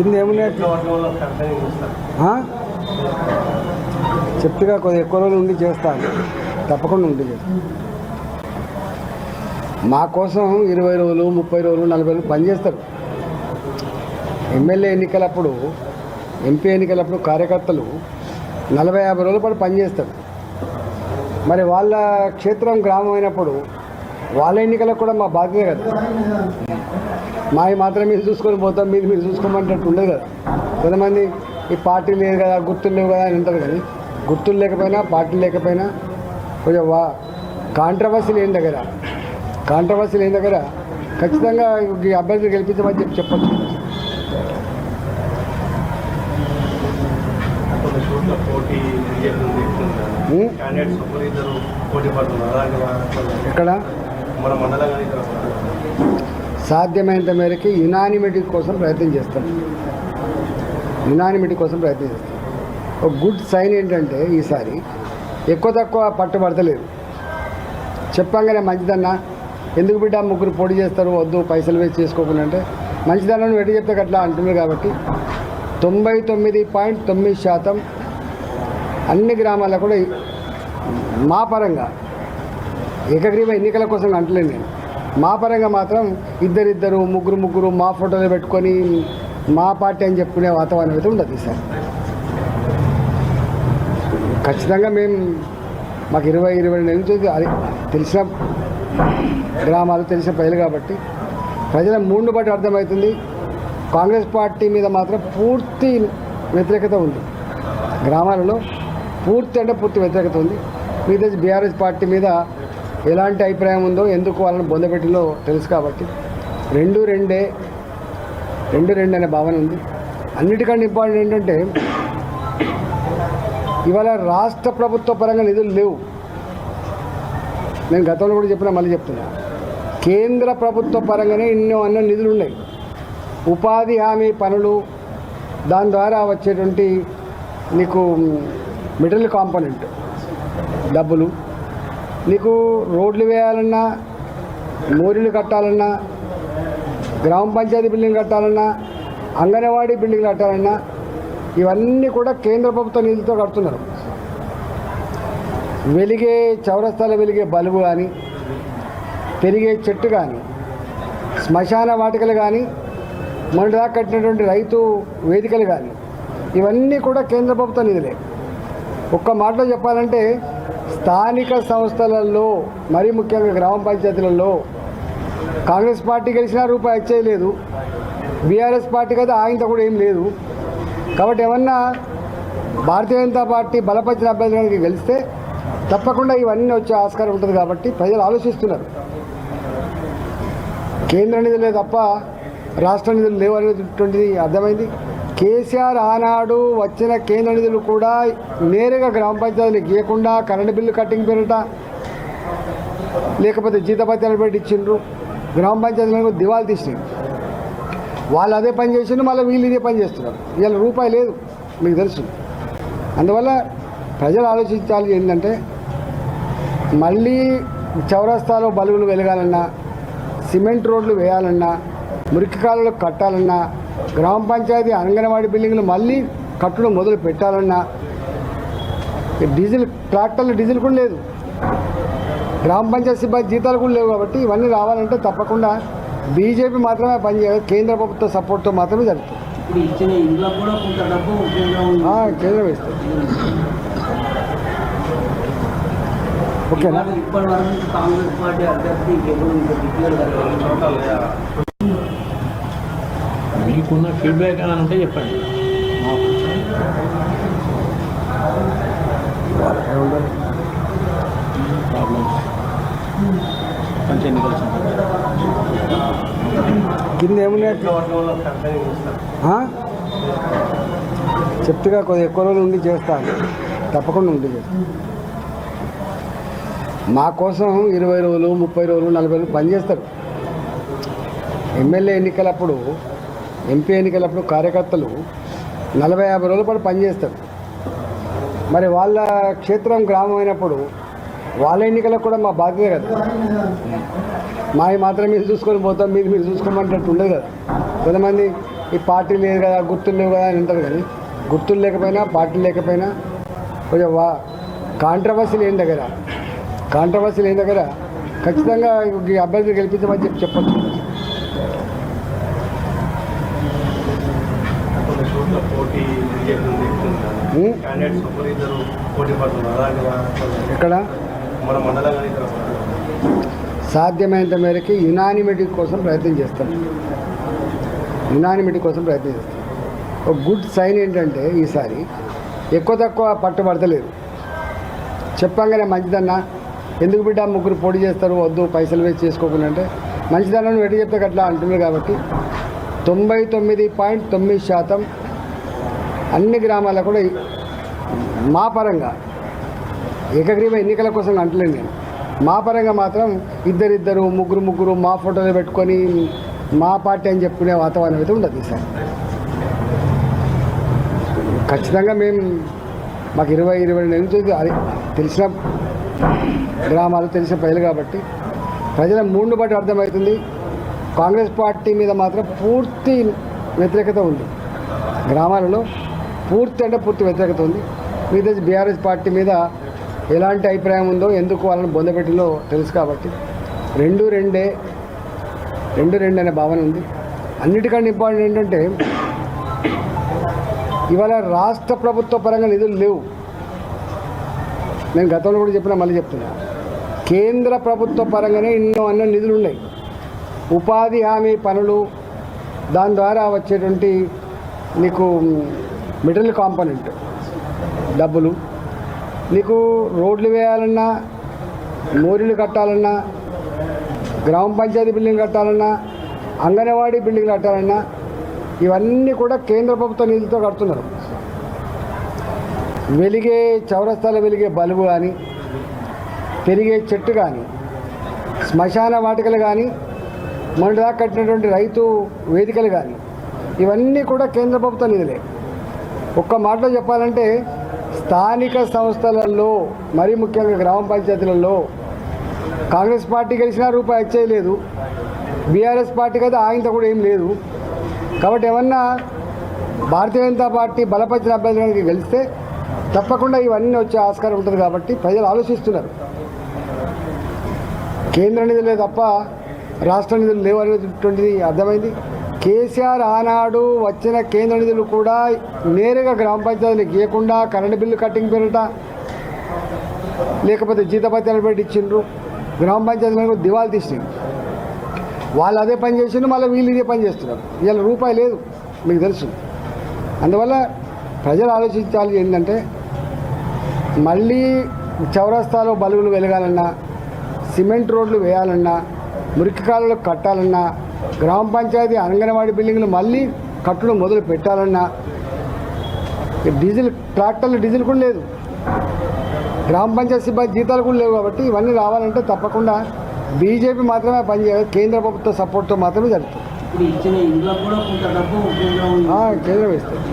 కింద ఏమున్నాయి? చెప్తుగా కొద్ది ఎక్కువ రోజులు ఉండి చేస్తాను తప్పకుండా ఉండి చేస్తాను మా కోసం ఇరవై రోజులు ముప్పై రోజులు నలభై రోజులు పనిచేస్తారు ఎమ్మెల్యే ఎన్నికలప్పుడు ఎంపీ ఎన్నికలప్పుడు కార్యకర్తలు నలభై యాభై రోజుల పాటు పనిచేస్తారు మరి వాళ్ళ క్షేత్రం గ్రామం అయినప్పుడు వాళ్ళ ఎన్నికలకు కూడా మా బాధ్యత కదా. మావి మాత్రం మీరు చూసుకొని పోతాం మీరు మీరు చూసుకోమంటట్టు ఉండదు కదా. కొంతమంది ఈ పార్టీ లేదు కదా గుర్తులు లేవు కదా అని అంటారు కానీ గుర్తులు లేకపోయినా పార్టీ లేకపోయినా కొంచెం వా కాంట్రవర్సీ లేని దగ్గర కాంట్రవర్సీ లేని దగ్గర ఖచ్చితంగా ఈ అభ్యర్థిని గెలిపించమని చెప్పి చెప్పచ్చు. కొన్ని మన మండలం కానీ ఇక్కడ సాధ్యమైనంత మేరకు యునానిమిటీ కోసం ప్రయత్నం చేస్తాం. యునానిమిటీ కోసం ప్రయత్నం చేస్తాం. ఒక గుడ్ సైన్ ఏంటంటే ఈసారి ఎక్కువ తక్కువ పట్టుబడతలేదు చెప్పంగానే మంచిదన్నా ఎందుకు బిడ్డ ముగ్గురు పొడి చేస్తారు వద్దు పైసలు వేసి చేసుకోకుండా అంటే? మంచిదన్నాను వెట్టి చెప్తే అట్లా అంటున్నారు కాబట్టి తొంభై తొమ్మిది పాయింట్ తొమ్మిది శాతం అన్ని గ్రామాల్లో కూడా మా పరంగా ఏకగ్రీవ ఎన్నికల కోసం అంటలేను నేను. మా పరంగా మాత్రం ఇద్దరిద్దరు ముగ్గురు ముగ్గురు మా ఫోటోలు పెట్టుకొని మా పార్టీ అని చెప్పుకునే వాతావరణం అయితే ఉండదు సార్. ఖచ్చితంగా మేము మాకు ఇరవై ఇరవై నెలల నుంచి అది తెలిసిన గ్రామాలు తెలిసిన ప్రజలు కాబట్టి ప్రజల మూడు బట్టి అర్థమవుతుంది. కాంగ్రెస్ పార్టీ మీద మాత్రం పూర్తి వ్యతిరేకత ఉంది. గ్రామాలలో పూర్తి అంటే పూర్తి వ్యతిరేకత ఉంది. మిగతా బీఆర్ఎస్ పార్టీ మీద ఎలాంటి అభిప్రాయం ఉందో ఎందుకు వాళ్ళని బొందపెట్టిలో తెలుసు కాబట్టి. రెండు రెండే రెండు రెండు అనే భావన ఉంది. అన్నిటికంటే ఇంపార్టెంట్ ఏంటంటే ఇవాళ రాష్ట్ర ప్రభుత్వ పరంగా నిధులు లేవు. నేను గతంలో కూడా చెప్పినా మళ్ళీ చెప్తున్నా. కేంద్ర ప్రభుత్వ పరంగానే ఎన్నో అన్న నిధులు ఉన్నాయి. ఉపాధి హామీ పనులు దాని ద్వారా వచ్చేటువంటి నీకు మిడిల్ కాంపోనెంట్ డబ్బులు నీకు రోడ్లు వేయాలన్నా మోరీలు కట్టాలన్నా గ్రామ పంచాయతీ బిల్డింగ్ కట్టాలన్నా అంగన్వాడీ బిల్డింగ్ కట్టాలన్నా ఇవన్నీ కూడా కేంద్ర ప్రభుత్వ నిధులతో కడుతున్నారు. వెలిగే చౌరస్తాల వెలిగే బల్బు కానీ పెరిగే చెట్టు కానీ శ్మశాన వాటికలు కానీ మొన్నటిదాకా కట్టినటువంటి రైతు వేదికలు కానీ ఇవన్నీ కూడా కేంద్ర ప్రభుత్వ నిధులే. ఒక్క మాటలో చెప్పాలంటే స్థానిక సంస్థలలో మరీ ముఖ్యంగా గ్రామ పంచాయతీలలో కాంగ్రెస్ పార్టీ గెలిచినా రూపాయి వచ్చేది లేదు. బీఆర్ఎస్ పార్టీ కదా ఆయంత కూడా ఏం లేదు. కాబట్టి ఏమన్నా భారతీయ జనతా పార్టీ బలపరిచిన అభ్యర్థులకి గెలిస్తే తప్పకుండా ఇవన్నీ వచ్చే ఆస్కారం ఉంటుంది కాబట్టి ప్రజలు ఆలోచిస్తున్నారు. కేంద్ర నిధులే తప్ప రాష్ట్ర నిధులు లేవు అనేటువంటిది అర్థమైంది. కేసీఆర్ ఆనాడు వచ్చిన కేంద్ర నిధులు కూడా నేరుగా గ్రామ పంచాయతీలకు గీయకుండా కరెంటు బిల్లు కట్టింగ్ పేరిట లేకపోతే జీతపత్యాలు పెట్టి ఇచ్చిండ్రు. గ్రామ పంచాయతీలకు దివాలు తీసినాయి వాళ్ళు అదే పని చేసిండ్రు మళ్ళీ వీళ్ళు ఇదే పని చేస్తున్నారు. వీళ్ళ రూపాయి లేదు మీకు తెలుసు. అందువల్ల ప్రజలు ఆలోచించాలి ఏంటంటే మళ్ళీ చౌరస్తాలో బలుగులు వెలగాలన్నా సిమెంట్ రోడ్లు వేయాలన్నా మురికి కాలువలు కట్టాలన్నా గ్రామ పంచాయతీ అంగన్వాడీ బిల్డింగ్లు మళ్ళీ కట్టడం మొదలు పెట్టాలన్నా డీజిల్ ట్రాక్టర్లు డీజిల్ కూడా లేదు. గ్రామ పంచాయతీ సిబ్బంది జీతాలు కూడా లేవు కాబట్టి ఇవన్నీ రావాలంటే తప్పకుండా బీజేపీ మాత్రమే పనిచేయాలి కేంద్ర ప్రభుత్వ సపోర్ట్తో మాత్రమే జరుగుతుంది. కేంద్రం ఇస్తుంది. ఓకేనా? మీకున్న ఫీడ్బ్యాక్ ఏమైనా ఉంటే చెప్పండి. ప్రాబ్లమ్స్ పంచ ఎన్నికల కింద ఏమున్నాయి? చెప్తుగా కొద్ది ఎక్కువ రోజులు ఉండి చేస్తాను తప్పకుండా ఉండి చేస్తాను మా కోసం ఇరవై రోజులు ముప్పై రోజులు నలభై రోజులు పనిచేస్తారు ఎమ్మెల్యే ఎన్నికలప్పుడు ఎంపీ ఎన్నికలప్పుడు కార్యకర్తలు నలభై యాభై రోజుల పాటు పనిచేస్తారు మరి వాళ్ళ క్షేత్రం గ్రామం అయినప్పుడు వాళ్ళ ఎన్నికలకు కూడా మా బాధ్యత కదా. మావి మాత్రం మీరు చూసుకొని పోతాం మీరు మీరు చూసుకోమంటట్టు ఉండదు కదా. కొంతమంది ఈ పార్టీ లేదు కదా గుర్తులు లేవు కదా అని అంటారు కానీ గుర్తులు లేకపోయినా పార్టీ లేకపోయినా కొంచెం వా కాంట్రవర్సీ లేని దగ్గర? కాంట్రవర్సీ లేని దగ్గర? ఖచ్చితంగా ఈ అభ్యర్థిని గెలిపించమని చెప్పి చెప్పచ్చు కొన్ని చోట్ల పోటీ బీజేపీ ఉంది ఉం? క్యాండిడేట్స్ ఒకరు ఇద్దరు పోటీ పడుతున్నారు. అలాంటి వాటిలో ఇక్కడ మన మండలం కానీ ఇక్కడ సాధ్యమైనంత మేరకు యునానిమిటీ కోసం ప్రయత్నం చేస్తాం యునానిమిటీ కోసం ప్రయత్నం చేస్తాం ఒక గుడ్ సైన్ ఏంటంటే ఈసారి ఎక్కువ తక్కువ పట్టుబడతలేదు చెప్పంగానే మంచిదన్నా ఎందుకు బిడ్డ ముగ్గురు పోటీ చేస్తారు వద్దు పైసలు వేస్ట్ చేసుకోకుండా అంటే? మంచిదన్నా నువ్వు ఎటు చెప్తే అట్లా అంటున్నారు కాబట్టి తొంభై తొమ్మిది పాయింట్ తొమ్మిది శాతం అన్ని గ్రామాల్లో కూడా మా పరంగా ఏకగ్రీవ ఎన్నికల కోసం అంటలేను నేను. మా పరంగా మాత్రం ఇద్దరిద్దరు ముగ్గురు ముగ్గురు మా ఫోటోలు పెట్టుకొని మా పార్టీ అని చెప్పుకునే వాతావరణం అయితే ఉండదు ఈసారి ఖచ్చితంగా మేము మాకు ఇరవై ఇరవై నెలల నుంచి అది తెలిసిన గ్రామాలు తెలిసిన ప్రజలు కాబట్టి ప్రజల మూడును బట్టి అర్థమవుతుంది. కాంగ్రెస్ పార్టీ మీద మాత్రం పూర్తి వ్యతిరేకత ఉంది. గ్రామాలలో పూర్తి అంటే పూర్తి వ్యతిరేకత ఉంది. మీద బీఆర్ఎస్ పార్టీ మీద ఎలాంటి అభిప్రాయం ఉందో ఎందుకు వాళ్ళని బొందపెట్టిందో తెలుసు కాబట్టి రెండు రెండే రెండు రెండు అనే భావన ఉంది. అన్నిటికంటే ఇంపార్టెంట్ ఏంటంటే ఇవాళ రాష్ట్ర ప్రభుత్వ పరంగా నిధులు లేవు. నేను గతంలో కూడా చెప్పిన మళ్ళీ చెప్తున్నా. కేంద్ర ప్రభుత్వ పరంగానే ఎన్నో అన్న నిధులు ఉన్నాయి. ఉపాధి హామీ పనులు దాని ద్వారా వచ్చేటువంటి నీకు మిడిల్ కాంపోనెంట్. డబ్బులు. నీకు రోడ్లు వేయాలన్నా మోరీలు కట్టాలన్నా గ్రామ పంచాయతీ బిల్డింగ్ కట్టాలన్నా అంగన్వాడీ బిల్డింగ్ కట్టాలన్నా ఇవన్నీ కూడా కేంద్ర ప్రభుత్వ నిధులతో కడుతున్నారు. వెలిగే చౌరస్తాల వెలిగే బల్బు కానీ పెరిగే చెట్టు కానీ శ్మశాన వాటికలు కానీ మొన్నటిదాకా కట్టినటువంటి రైతు వేదికలు కానీ ఇవన్నీ కూడా కేంద్ర ప్రభుత్వ నిధులే. ఒక్క మాటలో చెప్పాలంటే స్థానిక సంస్థలలో మరీ ముఖ్యంగా గ్రామ పంచాయతీలలో కాంగ్రెస్ పార్టీ గెలిచినా రూపాయి వచ్చేయలేదు బీఆర్ఎస్ పార్టీకి అయితే ఆయంత కూడా ఏం లేదు. కాబట్టి ఏమన్నా భారతీయ జనతా పార్టీ బలపరిచిన అభ్యర్థులకి గెలిస్తే తప్పకుండా ఇవన్నీ వచ్చే ఆస్కారం ఉంటుంది కాబట్టి ప్రజలు ఆలోచిస్తున్నారు. కేంద్ర నిధులే తప్ప రాష్ట్ర నిధులు లేవు అనేటువంటిది అర్థమైంది. కేసీఆర్ ఆనాడు వచ్చిన కేంద్ర నిధులు కూడా నేరుగా గ్రామ పంచాయతీలకు ఇవ్వకుండా కరెంటు బిల్లు కట్టింగ్ పేరిట లేకపోతే జీతపత్యాలు పెట్టి ఇచ్చిండ్రు. గ్రామ పంచాయతీలకు దివాలు తీసిండ్రు. వాళ్ళు అదే పని చేసిండ్రు మళ్ళీ వీళ్ళు ఇదే పని చేస్తున్నారు. వీళ్ళ రూపాయి లేదు మీకు తెలుసు. అందువల్ల ప్రజలు ఆలోచించాలి ఏంటంటే మళ్ళీ చౌరస్తాలో బలుగులు వెలగాలన్నా సిమెంట్ రోడ్లు వేయాలన్నా మురికి కాలువలు కట్టాలన్నా గ్రామ పంచాయతీ అంగన్వాడీ బిల్డింగ్లు మళ్ళీ కట్టడం మొదలు పెట్టాలన్నా డీజిల్ ట్రాక్టర్లు డీజిల్ కూడా లేదు. గ్రామ పంచాయతీ సిబ్బంది జీతాలు కూడా లేవు కాబట్టి ఇవన్నీ రావాలంటే తప్పకుండా బీజేపీ మాత్రమే పనిచేయాలి. కేంద్ర ప్రభుత్వ సపోర్ట్తో మాత్రమే జరుగుతుంది. కేంద్రం ఆ, కేంద్రం ఇస్తుంది.